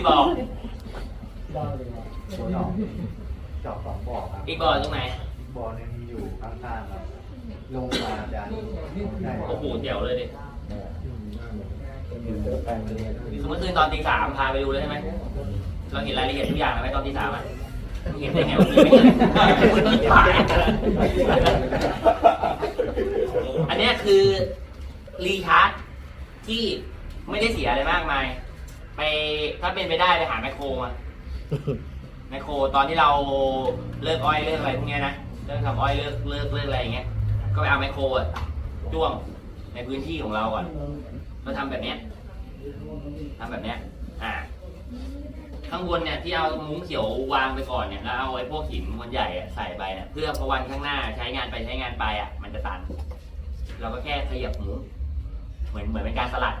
กี่บ่อตัวหนองเจาะสองบ่อครับอีกบ่อตรงไหนอีกบ่อหนึงอยู่ข้างๆครับลงมาดันได้โอ้โหเดี๋ยวเลยดิอยู่แปลงนี้คือเมื่อคืนตอนตีสามพาไปดูเลยใช่ไหมเราเห็นรายละเอียดทุกอย่างเลยไหมตอนตีสามอะไม่เห็นได้ไงวันนี้ไม่เห็นคุณต้องถ่ายอันเนี้ยคือรีชาร์จที่ไม่ได้เสียอะไรมากมาย ไปถ้าเป็นไปได้ไปหาแมคโครมาแมคโครตอนที่เราเลิกอ้อยเลิกอะไรพวกเนี้ยนะเลิกทำอ้อยเลิกเลิกเลิกอะไรอย่างเงี้ย ก็ไปเอาแมคโครอะจ้วงในพื้นที่ของเราก่อนเราทำแบบเนี้ยทำแบบเนี้ยอ่าข้างบนเนี่ยที่เอามุ้งเขียววางไปก่อนเนี่ยแล้วเอาไอ้พวกหินมวลใหญ่อะใส่ไปเนี่ยเพื่อพอวันข้างหน้าใช้งานไปใช้งานไปอะ มันจะตัน เราก็แค่ขยับมุ้งเหมือนเหมือนเป็นการสลัด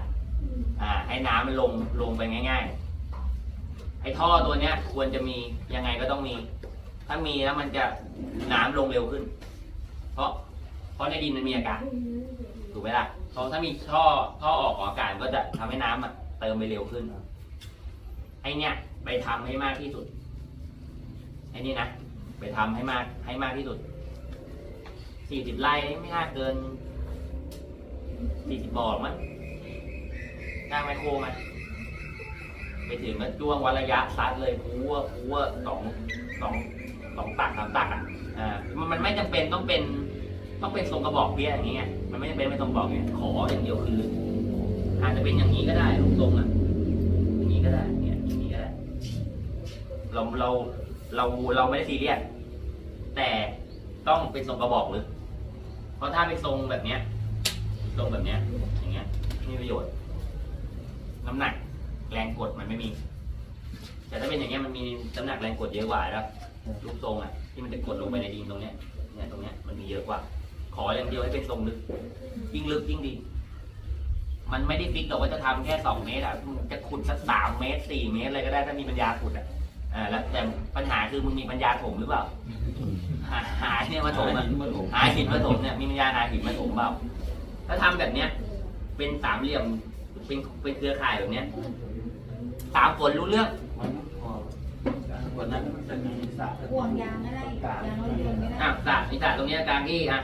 อ่าให้น้ำมันลงลงไปง่าย ๆ ไอ้ท่อตัวเนี้ย ควรจะมียังไงก็ต้องมี ถ้ามีแล้วมันจะน้ำลงเร็วขึ้น เพราะ เพราะในดินมันมีอากาศถูกไหมล่ะเพราะถ้ามีท่อท่อออกของอากาศก็จะทำให้น้ำอะเติมไปเร็วขึ้นไอเนี้ยไปทำให้มากที่สุดไอนี่นะไปทำให้มากให้มากที่สุดสี่สิบไร่ไม่น่าเกินสี่สิบบ่อรอกมั้ง จ้าไมโครมาไปถึงก็จ้วงวัดระยะซัดเลยพัวพัวสองสองสองตักสามตักอะอ่ามันมันไม่จำเป็นต้องเป็น ต้องเป็นทรงกระบอกเบี้ยอย่างเงี้ยมันไม่จำเป็นไม่ต้องบอกเนี่ยขออย่างเดียวคืออาจจะเป็นอย่างนี้ก็ได้รูปทรงอะอย่างนี้ก็ได้เนี่ยอย่างนี้ก็ได้ เราเราเราเราไม่ได้ซีเรียสแต่ต้องเป็นทรงกระบอกหรือเพราะถ้าเป็นทรงแบบเนี้ยทรงแบบเนี้ยอย่างเงี้ยไม่มีประโยชน์ น้ำหนักแรงกดมันไม่มี แต่ถ้าเป็นอย่างเงี้ยมันมีน้ำหนักแรงกดเยอะกว่าแล้วรูปทรงอะที่มันจะกดลงไปในดินตรงเนี้ยเนี่ยตรงเนี้ยมันมีเยอะกว่า ขออย่างเดียวให้เป็นทรงลึก ยิ่งลึกยิ่งดี มันไม่ได้ฟิกหรอกว่าจะทำแค่สองเมตรอะมึงจะขุดสักสามเมตรสี่เมตรอะไรก็ได้ถ้ามีปัญญาขุดอะอ่าแล้วแต่ปัญหาคือมึงมีปัญญาถมหรือเปล่าหาหาเนี่ยมาถมอะหาหินมาถมเนี่ยมีปัญญาหาหินมาถมเปล่าถ้าทำแบบเนี้ย เป็นสามเหลี่ยม เป็นเป็นเครือข่ายแบบเนี้ยสามฝนรู้เรื่องมันพอวันนั้นมันจะมีสระห่วงยางก็ได้ยางรถยนต์ก็ได้อะสระนี่สระตรงเนี้ยกลางที่อะ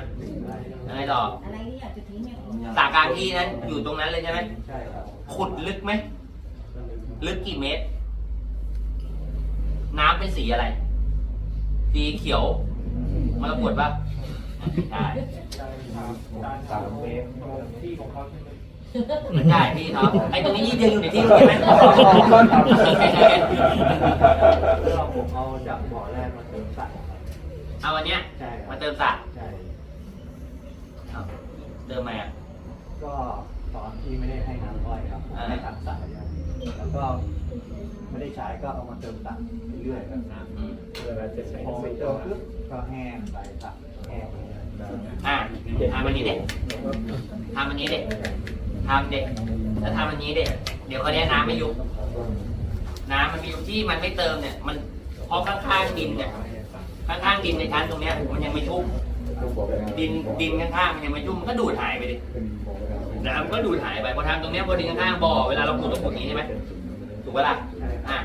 ยังไงต่ออะไรที่อยากจะทิ้งเนี่ยทิ้งสระกลางที่นั้นอยู่ตรงนั้นเลยใช่ไหมใช่ครับขุดลึกไหมลึกกี่เมตร น้ำเป็นสีอะไร สีเขียวมรกตปะใช่สามเมตรที่ของเขา ใช่ไหมไม่ใช่พี่เขาไอ้ตรงนี้ยืนอยู่ในที่ใช่ไหมเราผมเอาจากบ่อแรกมาเติมสระเอาวันเนี้ยใช่ครัมาบเติมสระใช่ เอาเติมมาอะ ก็ตอนที่ไม่ได้ให้น้ำอ้อยครับอ่า ให้ทำสระอย่างแล้วก็ไม่ได้ใช้ก็เอามาเติมสระเรื่อยๆครับอืมพอไปเติมปุ๊บก็แห้งไปสระแห้งไปเรื่อยอะทำอันนี้เด็กทำอันนี้เด็ก ทำเด็กแล้วทำอันนี้เด็กเดี๋ยวเขาเนี้ยน้ำไม่ยุบน้ำมันมีอยู่ที่มันไม่เติมเนี่ย มันเพราะข้างๆดินเนี่ยข้างๆดินในชั้นตรงเนี้ยมันยังไม่ชุ่มดินดินข้างๆมันยังไม่ชุ่มมันก็ดูดหายไปดิน้ำก็ดูดหายไปพอทำตรงเนี้ยพอดินข้างๆบ่อเวลาเราขุดเราขุดอย่างนี้ใช่ไหมถูกปะล่ะๆใช่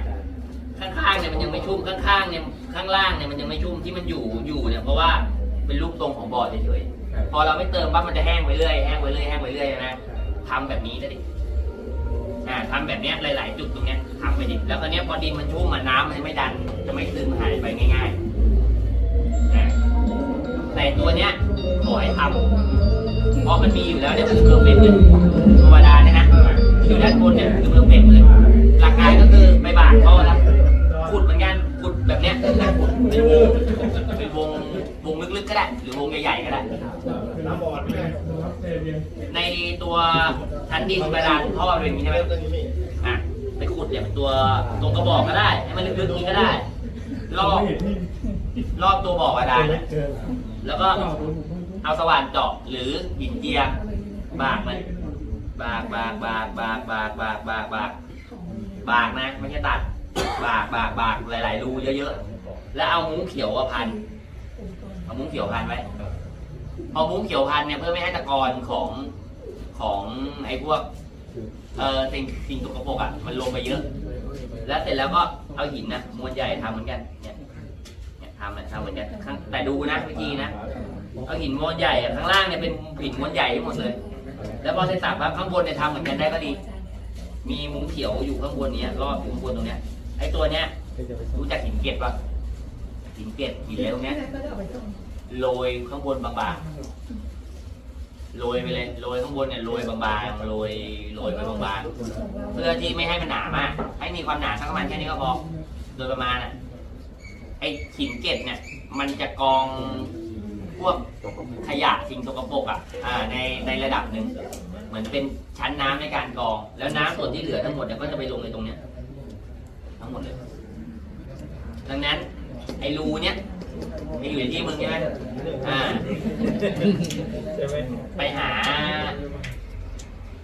คอะรับข้างๆเนี่ยมันยังไม่ชุ่มข้างๆเนี่ยข้างล่างเนี่ยมันยังไม่ชุ่มที่มันอยู่อยู่เนี่ยเพราะว่าเป็นรูปทรงของบ่อเฉยๆพอเราไม่เติมปั๊บมันจะแห้งไปเรื่อยแห้งไปเรื่อยแห้งไปเรื่อยนะ ทำแบบนี้ก็ดิอ่าทำแบบเนี้ยหลาย ๆ จุดตรงเนี้ยทำไปดิแล้วคราวเนี้ยพอดินมันชุ่มมันน้ำมันไม่ดัน จะไม่ซึมหายไปง่ายๆนะแต่ตัวเนี้ยขอให้ทำเพราะมันมีอยู่แล้วเนี่ยคือเพอร์เฟกต์เลยธรรมดาเนี่ยนะอยู่ด้านบนเนี่ยคือเพอร์เฟกต์เลยหลักการก็คือไปบากท่อแล้วขุดเหมือนกันขุดแบบเนี้ยขุดเป็นวงเป็นวงวงลึกๆก็ได้ หรือวงใหญ่ๆก็ได้ ตัวชั้นดินเวลาท่อเป็นอย่างนี้ใช่ไหมอะไปขุดเนี่ยเป็นตัวตรงกระบอกก็ได้ ให้มันลึกๆนี้ก็ได้ รอบรอบตัวบ่อกระดานเนี่ยแล้วก็เอาสว่านเจาะหรือหินเจียบากมันบากบากบากบากบากบากบากบากบากนะไม่ใช่ตัดบากบากบากหลาย ๆ รูเยอะๆแล้วเอามุ้งเขียวพันเอามุ้งเขียวพันไว้เอามุ้งเขียวพันเนี่ยเพื่อไม่ให้ตะกอนของ ของไอ้พวกเออสิ่งสิ่งสกปรกอะมันลงไปเยอะ แล้วเสร็จแล้วก็เอาหินนะมวลใหญ่ทำเหมือนกันเนี่ยเนี่ยทำนะทำเหมือนกันข้างแต่ดูนะวิธีนะเอาหินมวลใหญ่อะข้างล่างเนี่ยเป็นหินมวลใหญ่ทั้งหมดเลย แล้วพอเสร็จสับปั๊บข้างบนเนี่ยทำเหมือนกันได้ก็ดี มีมุ้งเขียวอยู่ข้างบนเนี้ยรอบอยู่ข้างบนตรงเนี้ยไอ้ตัวเนี้ยรู้จักหินเกล็ดปะหินเกล็ดหินอะไรตรงเนี้ยโรยข้างบนบางๆ โรยไปเลยโรยข้างบนเนี่ยโรยบางๆโรยโรยไปบางๆเพื่อที่ไม่ให้มันหนามากให้มีความหนาสักประมาณแค่นี้ก็พอโดยประมาณอะไอ้หินเกล็ดเนี่ย มันจะกองพวกขยะสิ่งสกปรกอะในในระดับหนึ่งเหมือนเป็นชั้นน้ำในการกรอง แล้วน้ำส่วนที่เหลือทั้งหมดเนี่ยก็จะไปลงในตรงเนี้ยทั้งหมดเลย ดังนั้นไอ้รูเนี้ย ไอ้อยู่ในที่มึงใช่ไหมอ่าไปหา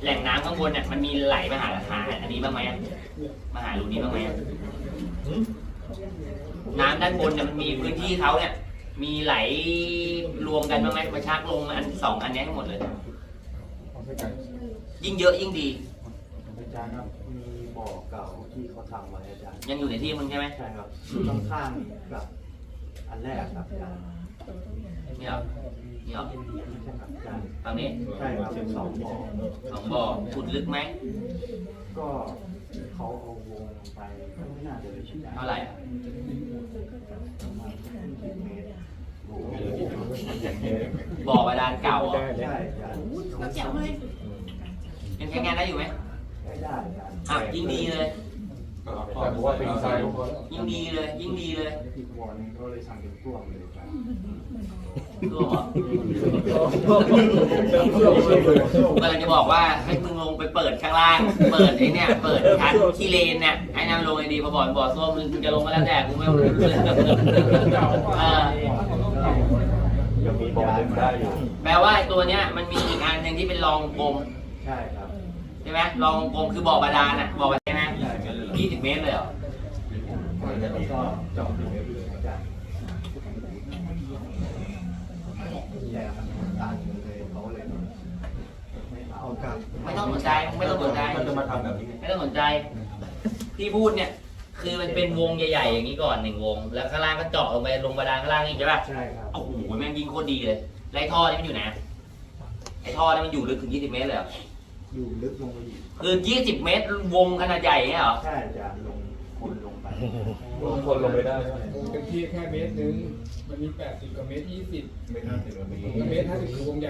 แหล่งน้ำข้างบนเนี่ยมันมีไหลมาหาหาอันนี้บ้างไหมอะมาหารูนี้บ้างไหมอะน้ำด้านบนเนี่ยมันมีพื้นที่เขาเนี่ย มีไหลรวมกันบ้างไหมมาชักลงอันสองอันเนี้ยทั้งหมดเลย ยิ่งเยอะยิ่งดีอาจารย์ครับมีบ่อเก่าที่เขาทำไว้อาจารย์ยังอยู่ในที่มึงใช่ไหมใช่ครับอยู่ข้างๆกับ อันแรกครับอาจารย์นี่เหรอนี่เหรอไม่ใช่ครับอาจารย์ฝั่งนี้ใช่ครับสองบ่อสองบ่อขุดลึกไหมก็เขาเอาวงลงไปก็ไม่น่าจะเลยชิ้นเท่าไหร่อะประมาณสิบเมตรโอ้โหบ่อบาดาลเก่าเหรอใช่อาจารย์ก็แจ๋วเลยยังใช้งานได้อยู่ไหมใช้ได้อาจารย์อะยิ่งดีเลย แต่ผมว่าเป็นไซส์ยิ่งดีเลย ยิ่งดีเลยอีกบ่อนึงก็เลยทำเป็นท่วมเลยครับร่วมเหรอกูกำลังจะบอกว่าให้มึงลงไปเปิดข้างล่าง เปิดไอ้เนี่ย เปิดชั้นที่เลนเนี่ยให้นำลงไอ้ดีพอบ่อนบ่อส้วมมึงจะลงมาแล้วแต่กูไม่รู้เรื่องเออยังมีบอกยาเล่นได้อยู่ แปลว่าไอ้ตัวเนี้ยมันมีอีกอันหนึ่งที่เป็นรองกลม ใช่ครับ ใช่ไหมรองกลมคือบ่อบาดาลน่ะบ่อบาดาลใช่ไหม ยี่สิบเมตรเลยเหรอแล้วก็เจาะอยู่อาจารย์แต่มันตันเลยเขาเลยไม่เอากลับไม่ต้องสนใจไม่ต้องสนใจก็จะมาทำแบบนี้ ไม่ต้องสนใจ ที่พูดเนี่ย คือมันเป็นวงใหญ่ๆอย่างนี้ก่อนหนึ่งวง แล้วข้างล่างก็เจาะลงไปลงบาดาลข้างล่างอีกใช่ป่ะใช่ครับโอ้โหแม่งยิงโคตรดีเลยแล้วไอ้ท่อนี่มันอยู่ไหนไอ้ท่อนี่มันอยู่ลึกถึง 20 เมตรเลยเหรอ อยู่ลึกลงไปอีกคือ 20 เมตรวงขนาดใหญ่เนี่ยเหรอ ใช่อาจารย์ลงคนลงไปคนลงไปได้วงเต็มที่แค่เมตรนึง มันมี80กับเมตร20ไม่น่าติดมันมีกับเมตร50คือวงใหญ่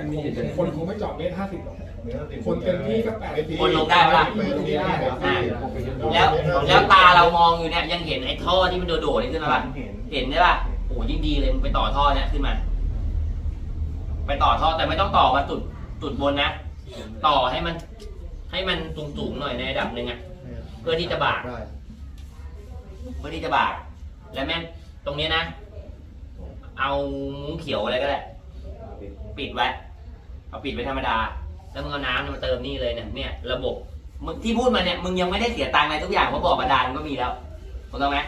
คนคงไม่เจาะเมตร50หรอก คนเต็มที่ก็80คนลงได้ปะล่ะลงได้ครับอ่าแล้วแล้วตาเรามองอยู่เนี่ยยังเห็นไอ้ท่อที่มันโดดๆนี่ขึ้นมาป่ะ เห็นเห็นใช่ป่ะโอ้โหยิ่งดีเลยมึงไปต่อท่อเนี่ยขึ้นมา ไปต่อท่อแต่ไม่ต้องต่อมาจุดจุดบนนะ ต่อให้มัน ให้มันสูงๆหน่อยในระดับหนึ่งอะ เพื่อที่จะบาก ได้เพื่อที่จะบาก แล้วแม่งตรงนี้นะ เอามุ้งเขียวอะไรก็ได้ปิดไว้ เอาปิดไว้ธรรมดา แล้วมึงเอาน้ำเนี่ยมาเติมนี่เลยเนี่ยเนี่ยระบบมึงที่พูดมาเนี่ยมึงยังไม่ได้เสียตังค์อะไรทุกอย่างเพราะบ่อบาดาลก็มีแล้วถูกต้องไหม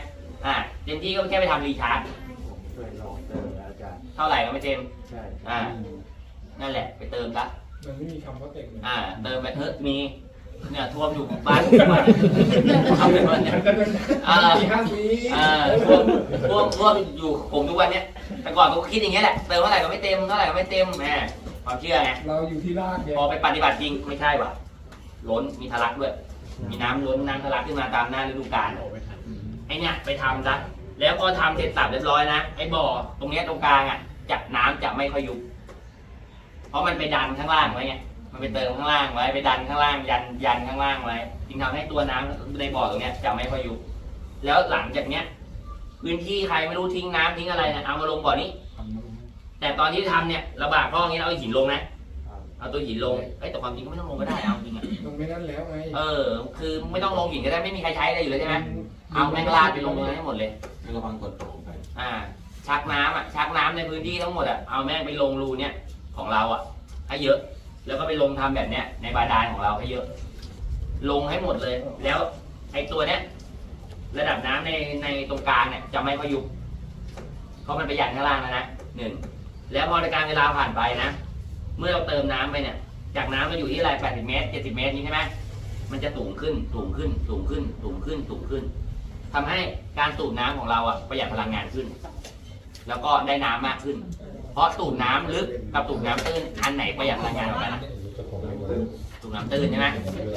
อ่าเต็มที่ก็แค่ไปทำรีชาร์จผมเคยลองเจอแล้วอาจารย์เท่าไหร่ก็ไม่เต็มใช่ อ่านั่นแหละ ไปเติมซะ มันไม่มีคำว่าเต็มเลยอ่าเติมไปเถอะมีเนี่ยท่วมอยู่บ้านทุกวันทำเป็นวันเนี่ยอ่าปีห้าสีอ่าท่วมท่วมท่วมอยู่ผมทุกวันเนี่ยแต่ก่อนผมก็คิดอย่างเงี้ยแหละเติมเท่าไหร่ก็ไม่เต็มเท่าไหร่ก็ไม่เต็มแหมความเชื่อไงเราอยู่ที่รากเนี่ยพอไปปฏิบัติจริงไม่ใช่ว่ะล้นมีทะลักด้วย มีน้ำล้นน้ำทะลักขึ้นมาตามหน้าฤดูกาลไอเนี่ยไปทำซะแล้วพอทำเสร็จสับเรียบร้อยนะไอ้บ่อตรงเนี้ยตรงกลางอะจับน้ำจะไม่ค่อยยุบ เพราะมันไปดันข้างล่างไว้ไงมันไปเติมข้างล่างไว้ไปดันข้างล่างยันยันข้างล่างไว้จึงทำให้ตัวน้ำในบ่อตรงเนี้ยจะไม่ค่อยยุบแล้วหลังจากเนี้ยพื้นที่ใครไม่รู้ทิ้งน้ำทิ้งอะไรนะเอามาลงบ่อนี้ แต่ตอนที่ทำเนี่ยระบากท่ออย่างนี้เอาหินลงนะครับเอาตัวหินลงเอ้ยแต่ความจริงก็ไม่ต้องลงก็ได้เอาจริงอะตรงไม่นั้นแล้วไงเออ คือไม่ต้องลงหินก็ได้ไม่มีใครใช้อะไรอยู่เลยใช่ไหมเอาแมงลาดไปลงตรงนั้นให้หมดเลยระวังกดตกไปอ่าชักน้ำอะชักน้ำในพื้นที่ทั้งหมดอะเอาแม่งไปลงรูเนี่ย ของเราอะ ให้เยอะ แล้วก็ไปลงทำแบบเนี้ย ในบาดาลของเราให้เยอะ ลงให้หมดเลย แล้วไอ้ตัวเนี้ยระดับน้ำในในตรงกลางเนี่ยจะไม่ค่อยยุบเพราะมันไปหยัดข้างล่างแล้วนะหนึ่งแล้วพอในการเวลาผ่านไปนะ เมื่อเราเติมน้ำไปเนี่ย จากน้ำมันอยู่ที่อะไร80เมตร70เมตรนี้ใช่ไหมมันจะสูงขึ้นสูงขึ้นสูงขึ้นสูงขึ้นสูงขึ้นทำให้การสูบน้ำของเราอะประหยัดพลังงานขึ้น แล้วก็ได้น้ำมากขึ้น ราะสูบน้ำลึกกับสูบน้ำตื้นอันไหนประหยัดพลังงานกว่ากันนะสูบน้ำตื้นใช่ไหม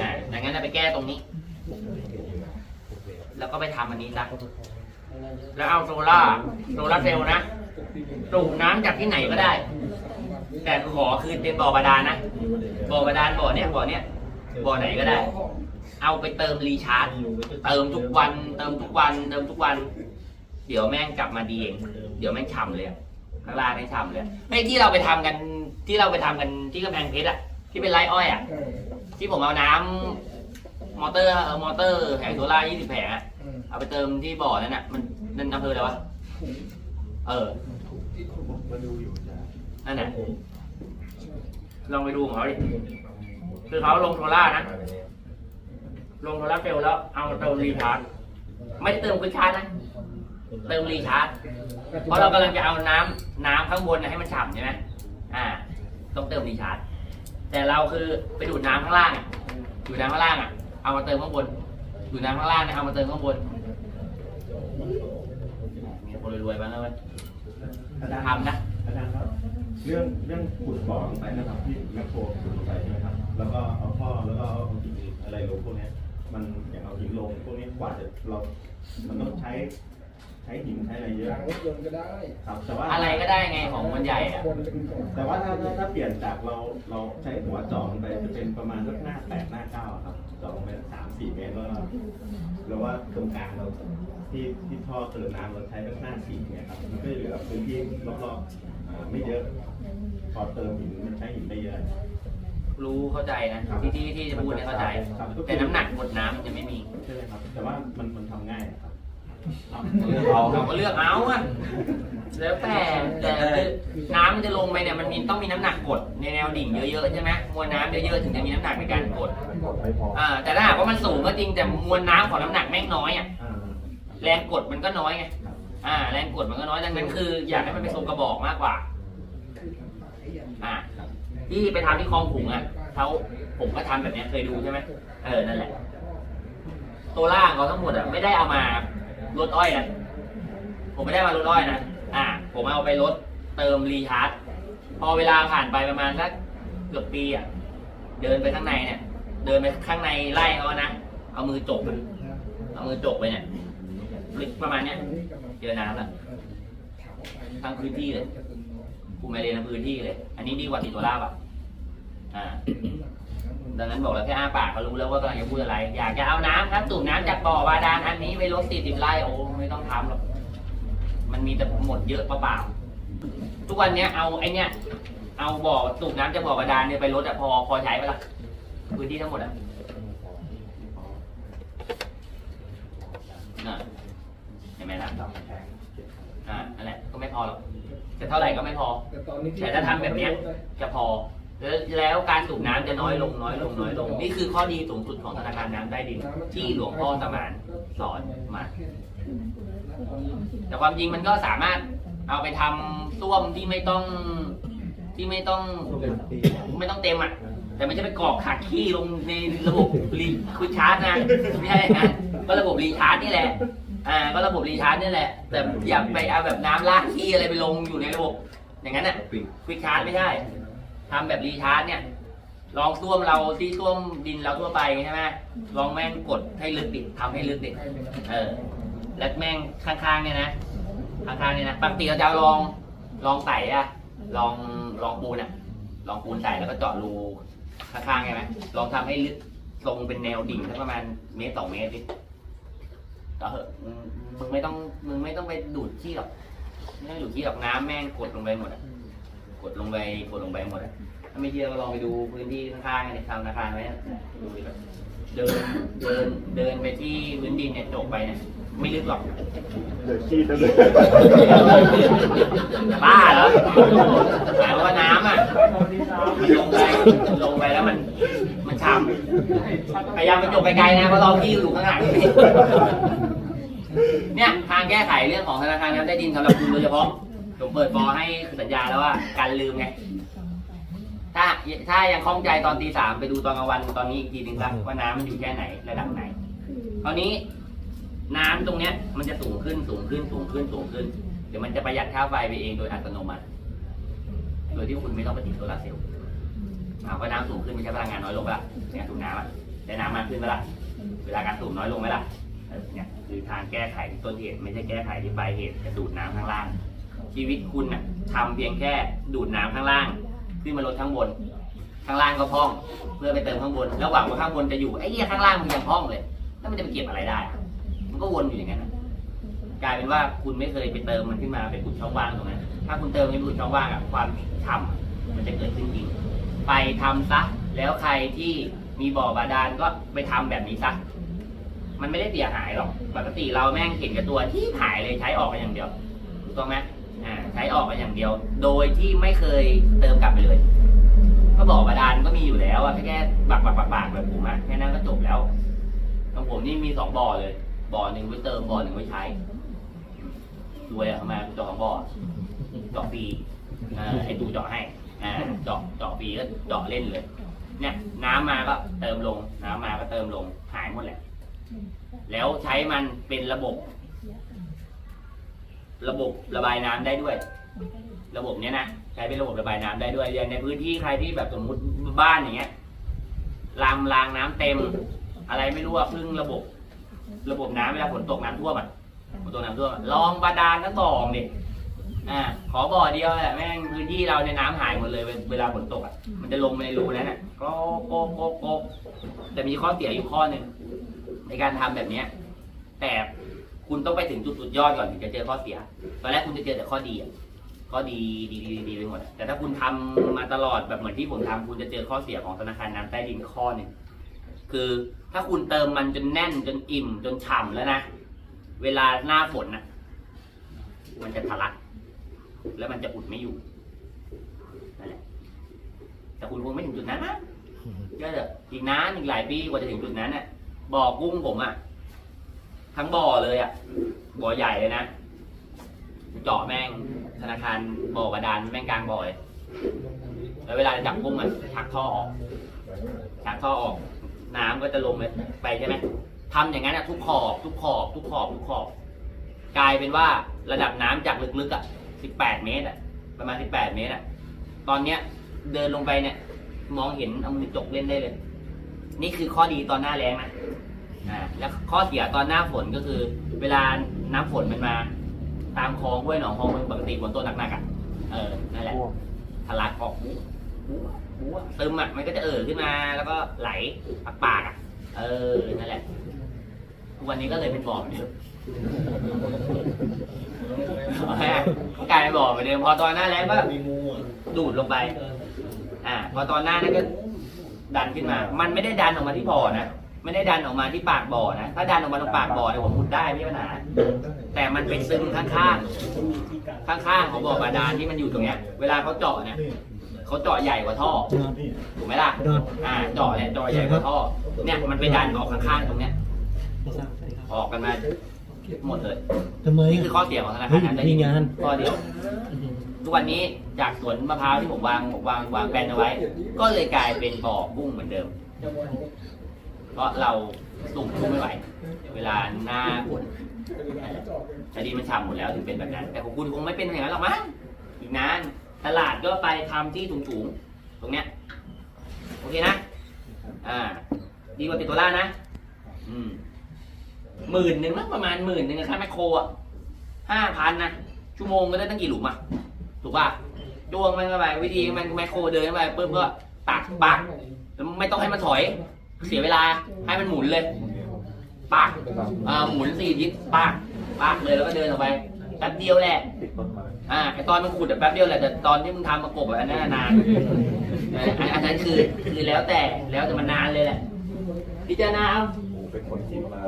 อ่าดังนั้นเราไปแก้ตรงนี้ แล้วก็ไปทำอันนี้ซะแล้วเอาโซล่าร์โซล่าร์เซลล์นะสูบน้ำจากที่ไหนก็ได้ แต่ขอคือเป็นบ่อบาดาลนะ บ่อบาดาลบ่อเนี้ยบ่อเนี้ยบ่อไหนก็ได้ เอาไปเติมรีชาร์จ เติมทุกวัน เติมทุกวัน เติมทุกวัน เดี๋ยวแม่งกลับมาดีเอง เดี๋ยวแม่งฉ่ำเลยอะ ข้างล่างแม่งฉ่ำเลยไอ้ยที่เราไปทำกันที่เราไปทำกันที่กำแพงเพชรอะที่เป็นไรอ้อยอะที่ผมเอาน้ำมอเตอร์เออมอเตอร์แผงโซล่าร์20 แผงอะเอาไปเติมที่บ่อนั่นอะมันนั่นอำเภออะไรวะ เออผมก็ดูอยู่จ้ะนั่นน่ะลองไปดูของเขาดิ คือเขาลงโซล่าร์นะ ลงโซล่าร์เซลล์แล้วเอาเติมรีชาร์จไม่ได้เติมคุยชาร์จนะ เติมรีชาร์จเพราะเรากำลังจะเอาน้ำน้ำข้างบนน่ะให้มันฉ่ำใช่ไหมอ่า ต้องเติมรีชาร์จแต่เราคือไปดูดน้ำข้างล่างอะดูดน้ำข้างล่างอะ เอามาเติมข้างบน ดูดน้ำข้างล่างเนี่ยเอามาเติมข้างบนมีคนรวยๆบ้างนะเว้ยอาจารย์ทำนะ อาจารย์ครับเรื่องเรื่องขุดบ่อลงไปนะครับที่แมคโครขุดลงไปใช่ไหมครับ แล้วก็เอาท่อแล้วก็เอาหินอะไรลงพวกเนี้ยมันอย่างเอาหินลงพวกนี้กว่าจะเรา มันต้องใช้ ใช้หินใช้อะไรเยอะยางรถยนต์ก็ได้ครับ แต่ว่าอะไรก็ได้ไงของมันใหญ่อะ บนเป็นของแต่ว่าถ้าถ้าถ้าเปลี่ยนจากเราเราใช้หัวเจาะลงไปจะเป็นประมาณสักหน้าแปดหน้าเก้าอะครับเจาะลงไปสามสี่เมตรแล้วก็แล้วว่าตรงกลางเราที่ที่ท่อเติมน้ำเราใช้สักหน้าสี่เนี่ยครับมันก็เหลือพื้นที่รอบๆอ่าไม่เยอะ พอเติมหินมันใช้หินได้เยอะ รู้เข้าใจนะที่ที่ที่จะพูดเนี่ยเข้าใจ ครับแต่น้ำหนักกดน้ำมันจะไม่มี ใช่ไหมครับ แต่ว่ามันมันทำง่ายอะครับ เราก็เลือกเอาอะแล้วแต่แต่น้ำมันจะลงไปเนี่ยมันมีต้องมีน้ำหนักกดในแนวดิ่งเยอะๆใช่ไหมมวลน้ำเยอะๆถึงจะมีน้ำหนักในการกดไม่พออ่าแต่ถ้าหากว่ามันสูงก็จริงแต่มวลน้ำของน้ำหนักแม่งน้อยอะอ่าแรงกดมันก็น้อยไงอ่า แรงกดมันก็น้อยดังนั้นคือ อยากให้มันเป็นทรงกระบอกมากกว่าอ่าที่ไปทำที่คลองขุงอะเขาผมก็ทำแบบเนี้ยเคยดูใช่ไหมเออนั่นแหละตัวล่างเขาทั้งหมดอะไม่ได้เอามา ลดอ้อยนะผมไม่ได้มาลดอ้อยนะอ่า ผมเอาไปลดเติมรีชาร์จพอเวลาผ่านไปประมาณสักเกือบปีอะเดินไปข้างในเนี่ย เดินไปข้างในไล่เขานะเอามือจกอะเอามือจกไปเนี่ยลึกประมาณเนี้ยเจอน้ำล้วทั้งพื้นที่เลยกูไม่เรียนทั้งพื้นที่เลย อันนี้ดีกว่าติดตัวลาบอะอ่า ดังนั้นบอกแล้วแค่อ้าปากก็รู้แล้วว่ากำลังจะพูดอะไร อยากจะเอาน้ำครับสูบน้ำจากบ่อบาดาลอันนี้ไปลดสี่สิบไร่โอ้ไม่ต้องทำหรอก มันมีแต่หมดเยอะเปล่าๆทุกวันเนี้ยเอาไอเนี้ยเอาบ่อสูบน้ำจากบ่อบาดาลเนี่ยไปลดอะพอพอใช้ปะล่ะพื้นที่ทั้งหมดอะน่ะเห็นไหมล่ะทำแพงอ่านั่นแหละก็ไม่พอหรอกจะเท่าไหร่ก็ไม่พอแต่ตอนนี้แต่ถ้าทำแบบเนี้ยจะพอ แล้วแล้วการสูบน้ำจะน้อยลงน้อยลงน้อยลง นี่คือข้อดีสูงสุดของธนาคารน้ำใต้ดิน ที่หลวงพ่อสมานสอนมา แต่ความจริงมันก็สามารถเอาไปทำส้วมที่ไม่ต้องที่ไม่ต้องไม่ต้องเต็มอะ แต่ไม่ใช่ไปกรอกขักขี้ลงในระบบรีคุยชาร์จนะไม่ใช่นะก็ระบบรีชาร์จนี่แหละ อ่า ก็ระบบรีชาร์จนี่แหละ แต่อย่าไปเอาแบบน้ำลากขี้อะไรไปลงอยู่ในระบบ อย่างนั้นอะควิกชาร์จไม่ใช่ ทำแบบรีชาร์จเนี่ย ลองท่วมเราที่ท่วมดินเราทั่วไปใช่ไหมลองแม่งกดให้ลึกดิทำให้ลึกดิเออ แล้วแม่งข้างๆเนี่ยนะข้างๆเนี่ยนะปกติเราจะลองลองใส่อะลองลองปูนอะลองปูนใส่แล้วก็เจาะรูข้างๆใช่ไหมลองทำให้ลึกทรงเป็นแนวดิ่งสักประมาณเมตรสองเมตรดิก็เหอะมึงไม่ต้องมึงไม่ต้องไปดูดขี้หรอกไม่ต้องดูดขี้หรอกน้ำแม่งกดลงไปหมดอะ กดลงไปกดลงไปหมดอะถ้าไม่เชื่อก็ลองไปดูพื้นที่ข้างๆในทางธนาคารไว้นะดูดิแบบเดินเดินเดินไปที่พื้นดินเนี่ยจกไปเนี่ยไม่ลึกหรอก เดี๋ยวขี้จะเลยบ้าเหรอหมายความว่าน้ำอะมันลงไปลงไปแล้วมัน มันฉ่ำพยายามไปจกไกลๆนะเพราะเราที่อยู่ข้างหลังเนี่ยทางแก้ไขเรื่องของธนาคารน้ำใต้ดินสำหรับคุณโดยเฉพาะ ผมเปิดบอให้สัญญาแล้วว่าการลืมไง ถ้าถ้ายังคล่องใจตอนตีสามไปดูตอนกลางวันตอนนี้อีกทีหนึ่งครับว่าน้ำมันอยู่แค่ไหนระดับไหนคราวนี้น้ำตรงเนี้ยมันจะสูงขึ้นสูงขึ้นสูงขึ้นสูงขึ้น เดี๋ยวมันจะประหยัดค่าไฟไปเองโดยอัตโนมัติ โดยที่คุณไม่ต้องไปติดโซลาร์เซลล์เอาก็น้ำสูงขึ้นมันใช้พลังงานน้อยลงปะละในการสูบน้ำอะได้น้ำมากขึ้นปะละเวลาการสูบน้อยลงไหมล่ะเออเนี่ยคือทางแก้ไขที่ต้นเหตุไม่ใช่แก้ไขที่ปลายเหตุจะดูดน้ำข้างล่าง ชีวิตคุณน่ะทำเพียงแค่ดูดน้ำข้างล่าง ขึ้นมาลดข้างบน ข้างล่างก็พร่อง เพื่อไปเติมข้างบน แล้วหวังว่าข้างบนจะอยู่ไอ้เนี่ยข้างล่างมันยังพร่องเลย แล้วมันจะไปเก็บอะไรได้อะมันก็วนอยู่อย่างนั้นนะกลายเป็นว่าคุณไม่เคยไปเติมมันขึ้นมาเป็นอุดช่องว่างตรงนั้น ถ้าคุณเติมให้เป็นอุดช่องว่างอะความทำอะมันจะเกิดขึ้นจริง ไปทำซะ แล้วใครที่มีบ่อบาดาลก็ไปทำแบบนี้ซะ มันไม่ได้เสียหายหรอก ปกติเราแม่งเห็นกับตัวที่หายเลยใช้ออกกันอย่างเดียว ถูกต้องไหม อ่าใช้ออกกันอย่างเดียว โดยที่ไม่เคยเติมกลับไปเลย ก็บอกบาดาลก็มีอยู่แล้วอะแค่แค่บักบักบักบักแบบผมอะแค่นั้นก็จบแล้วของผมนี่มีสองบ่อเลย บ่อหนึ่งไว้เติมบ่อหนึ่งไว้ใช้รวยอะทำไมเจาะสองบ่อเจาะฟรีอ่าไอ้ตูเจาะให้อ่าเจาะเจาะฟรีก็เจาะเล่นเลย เนี่ย น้ำมาก็เติมลง น้ำมาก็เติมลงหายหมดแหละ แล้วใช้มันเป็นระบบ ระบบระบายน้ำได้ด้วย ระบบเนี้ยนะใช้เป็นระบบระบายน้ำได้ด้วยอย่างในพื้นที่ใครที่แบบสมมติบ้านอย่างเงี้ยรางรางน้ำเต็ม อะไรไม่รู้อะพึ่งระบบ ระบบน้ำเวลาฝนตกน้ำท่วมอะฝนตกน้ำท่วมอะลองบาดาลทั้งสองดิอ่าขอบ่อเดียวแหละแม่งพื้นที่เราในยน้ำหายหมดเลยเวลาฝนตกอะมันจะลงไปในรูนั้นอะก็โกโกโกแต่มีข้อเสียอยู่ข้อหนึ่งในการทำแบบเนี้ย แต่ คุณต้องไปถึงจุดสุดยอดก่อนถึงจะเจอข้อเสีย ตอนแรกคุณจะเจอแต่ข้อดีอะก็ดีดีดีดีไปหมด แต่ถ้าคุณทำมาตลอดแบบเหมือนที่ผมทำคุณจะเจอข้อเสียของธนาคารน้ำใต้ดินข้อหนึ่งคือถ้าคุณเติมมันจนแน่นจนอิ่มจนฉ่ำแล้วนะ เวลาหน้าฝนนะมันจะทะลัก แล้วมันจะอุดไม่อยู่นั่นแหละแต่คุณคงไม่ถึงจุดนั้นนะก็เถอะอีกนานอีกหลายปีกว่าจะถึงจุดนั้นน่ะบ่อกุ้งผมอะ ทั้งบ่อเลยอะบ่อใหญ่เลยนะเจาะแม่งธนาคารบ่อบาดาลแม่งกลางบ่อย แล้วเวลาจับกุ้งอะชักท่อออกชักท่อออก น้ำก็จะลงไปใช่ไหมทำอย่างนั้นอะทุกขอบทุกขอบทุกขอบทุกขอบ กลายเป็นว่าระดับน้ำจากลึกๆอะ18เมตรอะประมาณ18เมตรอะตอนเนี้ยเดินลงไปเนี่ย มองเห็นเอามือจกเล่นได้เลย นี่คือข้อดีตอนหน้าแล้งนะ อ่าแล้วข้อเสียตอนหน้าฝนก็คือ เวลาน้ำฝนมันมา ตามคลองห้วยหนองคลองปกติฝนตกหนักๆอะเออนั่นแหละทะลักออกหูหูหูซึมอะมันก็จะเอ่อขึ้นมาแล้วก็ไหลปากปากๆอะเออนั่นแหละทุกวันนี้ก็เลยเป็นบ่อเหมือนเดิมกลายเป็นบ่อเหมือนเดิมพอตอนหน้าแล้งก็ดูดลงไป อ่า พอตอนหน้านั้นก็ดันขึ้นมา มันไม่ได้ดันออกมาที่บ่อนะ ไม่ได้ดันออกมาที่ปากบ่อนะ ถ้าดันออกมาตรงปากบ่อเนี่ยผมมุดได้ไม่มีปัญหา แต่มันไปซึมข้างๆข้างๆของบ่อบาดาลที่มันอยู่ตรงเนี้ย เวลาเขาเจาะเนี่ยเขาเจาะใหญ่กว่าท่อ ถูกไหมล่ะ อ่า เจาะเนี่ยเจาะใหญ่กว่าท่อ เนี่ยมันไปดันออกข้างๆตรงเนี้ย ออกกันมาหมดเลย ทำไมนี่คือข้อเสียของธนาคารนั้นเฮ้ยมีงาน ข้อเดียว ทุกวันนี้จากสวนมะพร้าวที่ผมวางวางวางแปลนเอาไว้ ก็เลยกลายเป็นบ่อกุ้งเหมือนเดิม เพราะเราสุ่มกุ้งไม่ไหว เวลาหน้าฝนคดีมันฉ่ำหมดแล้วถึงเป็นแบบนั้น แต่ของคุณคงไม่เป็นอย่างนั้นหรอกมั้งอีกนานตลาดก็ไปทำที่สูงๆตรงเนี้ยโอเคนะอ่า ดีกว่าติดตัวล่านะ อืมหมื่นหนึ่งมั้งประมาณหมื่นหนึ่งค่าแมคโครอะห้าพันนะชั่วโมงก็ได้ตั้งกี่หลุมอะถูกป่ะจ้วงมันเข้าไปวิธีมันแมคโครเดินเข้าไปปุ๊บก็ตักปักแล้วไม่ต้องให้มันถอย เสียเวลาให้มันหมุนเลยปักอ่าหมุนสี่ทิศปักปักเลยแล้วก็เดินออกไปแป๊บเดียวแหละไอ่าไอตอนมันขุดอะแป๊บเดียวแหละแต่ตอนที่มึงทำประกบอะอันนั้นนานอันนั้นคือคือแล้วแต่แล้วแต่มันนานเลยแหละพิจารณาเอาโอ้า